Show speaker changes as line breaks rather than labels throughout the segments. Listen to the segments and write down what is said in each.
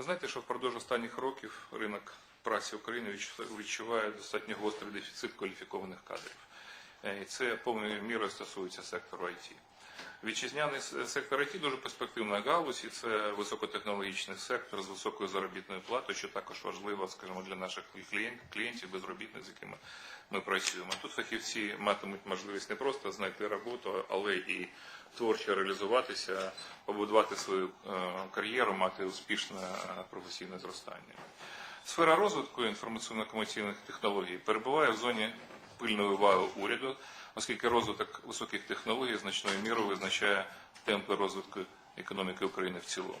Ви знаєте, що впродовж останніх років ринок праці України відчуває достатньо гострий дефіцит кваліфікованих кадрів. Е, І це повною мірою стосується сектору IT. Вітчизняний сектор IT дуже перспективна галузь, і це високотехнологічний сектор з високою заробітною платою, що також важливо, скажімо, для наших клієнтів, безробітних, з якими ми працюємо. Тут фахівці матимуть можливість не просто знайти роботу, але і творчо реалізуватися, побудувати свою е, кар'єру, мати успішне е, професійне зростання. Сфера розвитку інформаційно-комунікаційних технологій перебуває в зоні пильної уваги уряду, оскільки розвиток високих технологій значною мірою визначає темпи розвитку економіки України в цілому.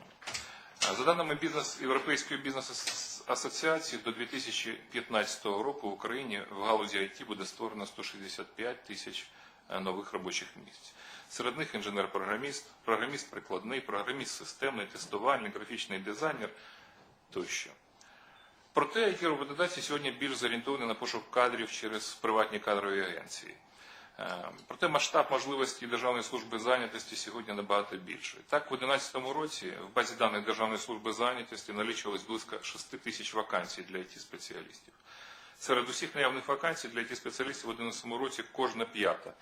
За даними бізнес Європейської бізнес-асоціації, до 2015 року в Україні в галузі IT буде створено 165 тисяч е, нових робочих місць. Серед них інженер-програміст, програміст прикладний, програміст системний, тестувальник, графічний дизайнер тощо. Проте які роботодавці сьогодні більш зорієнтовані на пошук кадрів через приватні кадрові агенції. Е, Проте масштаб можливості Державної служби зайнятості сьогодні набагато більший. Так, у 2011 році в базі даних Державної служби зайнятості налічувалось близько 6 тисяч вакансій для it спеціалістів Серед усіх наявних вакансій для it спеціалістів у 2011 році кожна п'ята,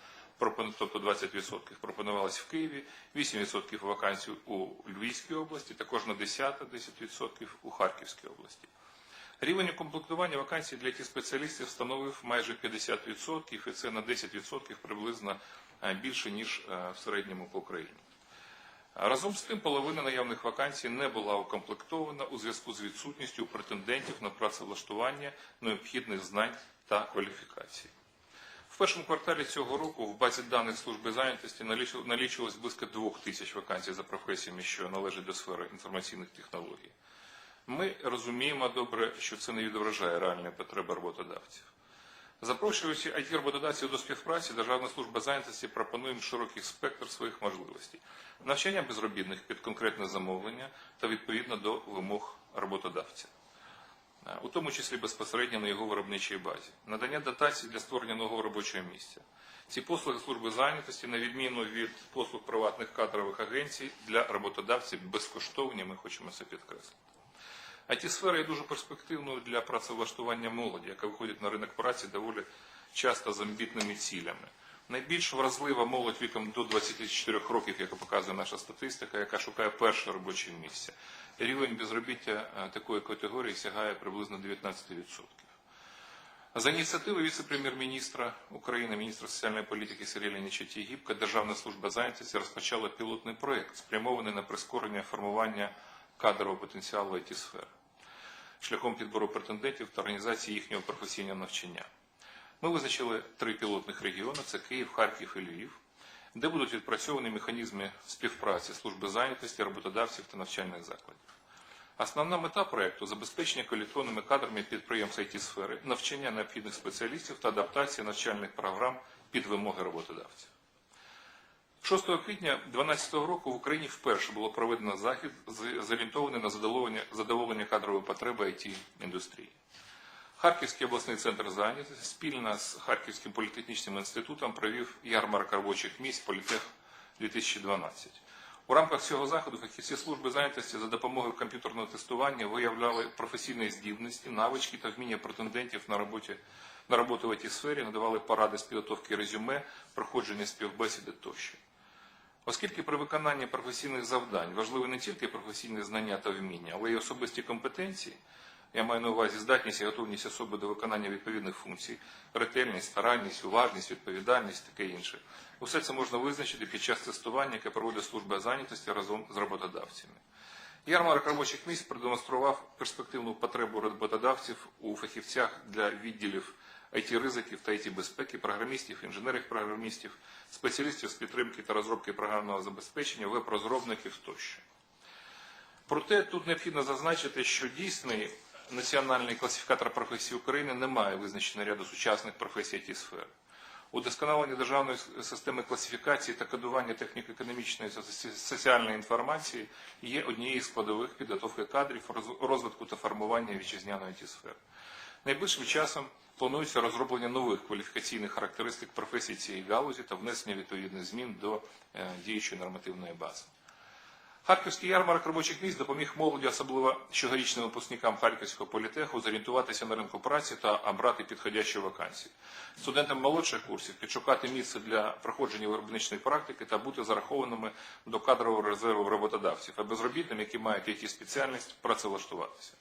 тобто 20% пропонувалась в Києві, 8% вакансій у Львівській області, та кожна десята 10% у Харківській області. Рівень укомплектування вакансій для it спеціалістів становив майже 50%, і це на 10% приблизно е, більше, ніж е, в середньому по Україні. Разом з тим, половина наявних вакансій не була укомплектована у зв'язку з відсутністю претендентів на працевлаштування необхідних знань та кваліфікацій. В першому кварталі цього року в базі даних служби зайнятості налічу- налічувалось близько двох тисяч вакансій за професіями, що належать до сфери інформаційних технологій. Ми розуміємо добре, що це не відображає реальної потреби роботодавців. Запрошуючи it роботодавців до співпраці, Державна служба зайнятості пропонує їм широкий спектр своїх можливостей. Навчання безробітних під конкретне замовлення та відповідно до вимог роботодавця, Е, у тому числі безпосередньо на його виробничій базі, надання дотацій для створення нового робочого місця. Ці послуги служби зайнятості, на відміну від послуг приватних кадрових агенцій, для роботодавців безкоштовні, ми хочемо це підкреслити. It сфера є дуже перспективною для працевлаштування молоді, яка виходить на ринок праці доволі часто з амбітними цілями. Найбільш вразлива молодь віком до 24 років, яка показує наша статистика, яка шукає перше робоче місце. Рівень безробіття е, такої категорії сягає приблизно 19%. За ініціативи віце-прем'єр-міністра України, міністра соціальної політики Сергія Леонідовича Тігіпка, Державна служба зайнятості розпочала пілотний проєкт, спрямований на прискорення формування кадрового потенціалу it сфери шляхом підбору претендентів та організації їхнього професійного навчання. Ми визначили три пілотних регіони: це Київ, Харків і Львів, де будуть відпрацьовані механізми співпраці служби зайнятості, роботодавців та навчальних закладів. Основна мета проєкту забезпечення кваліфікованими кадрами підприємств it сфери, навчання необхідних спеціалістів та адаптація навчальних програм під вимоги роботодавців. 6 квітня 2012 року в Україні вперше було проведено захід, зорієнтований на задоволення, задоволення кадрової потреби it індустрії. Харківський обласний центр зайнятості спільно з Харківським політехнічним інститутом провів ярмарок робочих місць Політех 2012. У рамках цього заходу фахівці служби зайнятості за допомогою комп'ютерного тестування виявляли професійні здібності, навички та вміння претендентів на роботі на роботу в цій сфері, надавали поради з підготовки резюме, проходження співбесіди тощо. Оскільки при виконанні професійних завдань важливі не тільки професійні знання та вміння, але й особисті компетенції, я маю на увазі здатність і готовність особи до виконання відповідних функцій, ретельність, старанність, уважність, відповідальність, таке інше. Усе це можна визначити під час тестування, яке проводить служба зайнятості разом з роботодавцями. Ярмарок робочих місць продемонстрував перспективну потребу роботодавців у фахівцях для відділів it ризиків та it безпеки, програмістів, інженерів програмістів, спеціалістів з підтримки та розробки програмного забезпечення, веб-розробників тощо. Проте тут необхідно зазначити, що дійсний національний класифікатор професій України не має визначення ряду сучасних професій it сфери. Удосконалення державної системи класифікації та кодування техніко-економічної та соціальної інформації є однією з складових підготовки кадрів, розвитку та формування вітчизняної it сфери. Найближчим часом планується розроблення нових кваліфікаційних характеристик професій цієї галузі та внесення відповідних змін до е, діючої нормативної бази. Харківський ярмарок робочих місць допоміг молоді, особливо щогорічним випускникам Харківського політеху, зорієнтуватися на ринку праці та обрати підходящі вакансії. Студентам молодших курсів підшукати місце для проходження виробничої практики та бути зарахованими до кадрового резерву роботодавців, а безробітним, які мають it спеціальність, працевлаштуватися.